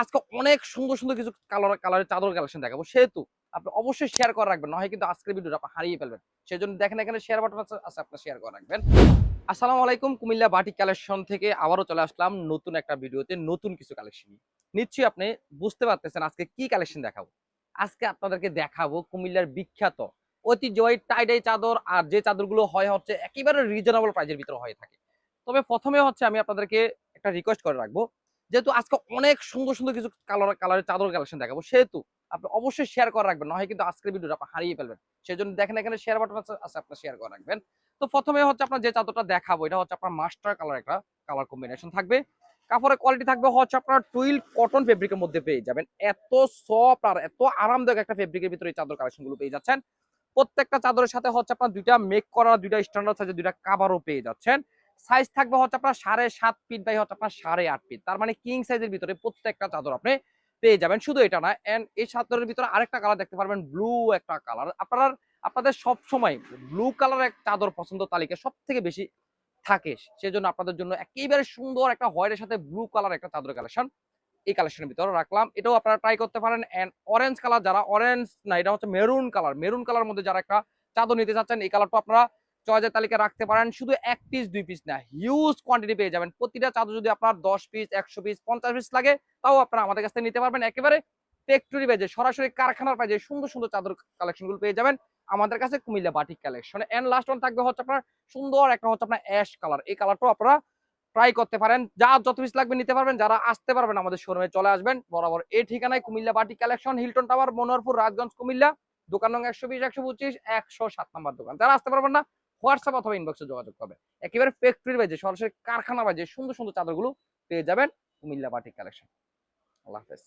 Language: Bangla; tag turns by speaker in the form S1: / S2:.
S1: আজকে অনেক সুন্দর সুন্দর কিছু কালার কালারের চাদর কালেকশন দেখাবো। সেহেতু আপনি অবশ্যই শেয়ার করে রাখবেন, নয় কিন্তু আজকের ভিডিওটা আপনি হারিয়ে ফেলবেন। সেই জন্য দেখেন এখানে শেয়ার বাটন আছে আপনি শেয়ার করে রাখবেন। আসসালামু আলাইকুম, কুমিল্লা বাটিক কালেকশন থেকে আবারও চলে আসলাম নতুন একটা ভিডিওতে নতুন কিছু কালেকশন নিশ্চয়ই আপনি বুঝতে পারতেছেন আজকে কি কালেকশন দেখাবো। আজকে আপনাদেরকে দেখাবো কুমিল্লার বিখ্যাত, ঐতিহ্যবাহী টাইডাই চাদর, আর যে চাদরগুলো হয় হচ্ছে একেবারে রিজনেবল প্রাইজের ভিতরে হয়ে থাকে। তবে প্রথমে হচ্ছে আমি আপনাদেরকে একটা রিকোয়েস্ট করে রাখব যেহেতু আজকে অনেক সুন্দর সুন্দর কিছু কালার কালারের চাদর কালেকশন দেখাবো, সেহেতু আপনি অবশ্যই শেয়ার করে রাখবেন, নয় কিন্তু আজকের ভিডিওটা আপনি হারিয়ে ফেলবেন। সেই জন্য দেখেন এখানে শেয়ার বাটন আছে আছে, আপনি শেয়ার করে রাখবেন। তো প্রথমে হচ্ছে আপনার যে চাদরটা দেখাবো, এটা হচ্ছে আপনার মাস্টার কালার একটা কালার কম্বিনেশন থাকবে। কাপড়ের কোয়ালিটি থাকবে হচ্ছে আপনার টুইল কটন ফেব্রিকের মধ্যে পেয়ে যাবেন। এত সফট আর এত আরামদায়ক একটা ফেব্রিকের ভিতরে এই চাদর কালেকশনগুলো পেয়ে যাচ্ছেন। প্রত্যেকটা চাদরের সাথে হচ্ছে আপনার দুইটা মেক করা দুইটা স্ট্যান্ডার্ড সাইজের দুইটা কাভারও পেয়ে যাচ্ছেন। সাইজ থাকবে হচ্ছে আপনার সাড়ে সাত ফিট বাই হচ্ছে আপনার সাড়ে আট ফিট তার মানে কিং সাইজের ভিতরে প্রত্যেকটা চাদর আপনি পেয়ে যাবেন। শুধু এটা না এন্ড এই চাদরের ভিতরে আরেকটা কালার দেখতে পারবেন ব্লু একটা কালার আপনার, আপনাদের সব সময় ব্লু কালার এক চাদর পছন্দ তালিকা সব থেকে বেশি থাকে। সেজন্য আপনাদের জন্য একেবারে সুন্দর একটা হোয়াইটের সাথে ব্লু কালার একটা চাদর কালেকশন এই কালেকশনের ভিতরে রাখলাম। এটাও আপনারা ট্রাই করতে পারেন। অ্যান্ড অরেঞ্জ কালার যারা অরেঞ্জ না, এটা হচ্ছে মেরুন কালার মেরুন কালার মধ্যে যারা একটা চাদর নিতে চাচ্ছেন, এই কালারটা আপনারা চয়েসের তালিকা রাখতে পারেন। শুধু এক পিস দুই পিস না হিউজ কোয়ান্টিটি পেয়ে যাবেন। প্রতিটা চাদর যদি আপনার দশ পিস একশো পিস পঞ্চাশ পিস লাগে, তাও আপনারা আমাদের কাছ থেকে নিতে পারবেন। একেবারে ফ্যাক্টরি পেজে সরাসরি কারখানার পেজে সুন্দর সুন্দর চাদর কালেকশনগুলো পেয়ে যাবেন। আমাদের কাছে Comilla batik collection and last one থাকবে হচ্ছে আপনার সুন্দর একটা হচ্ছে আপনার অ্যাশ কালার এই কালারটাও আপনারা ট্রাই করতে পারেন। যা যত পিস লাগবে নিতে পারবেন। যারা আসতে পারবেন আমাদের শোরুমে চলে আসবেন। বরাবর এই ঠিকানায় Comilla batik collection Hilton tower Monoharpur Rajganj Comilla. দোকান নং একশো বিশ, একশো পঁচিশ, একশো সাত নাম্বার দোকান। যারা আসতে পারবেন না হোয়াটসঅ্যাপ অথবা ইনবক্সে যোগাযোগ করবে একেবারে ফ্যাক্টরি বাজে, সরাসরি কারখানা বাজে, সুন্দর সুন্দর চাদরগুলো পেয়ে যাবেন কুমিল্লা বাটিক কালেকশন আল্লাহ হাফেজ।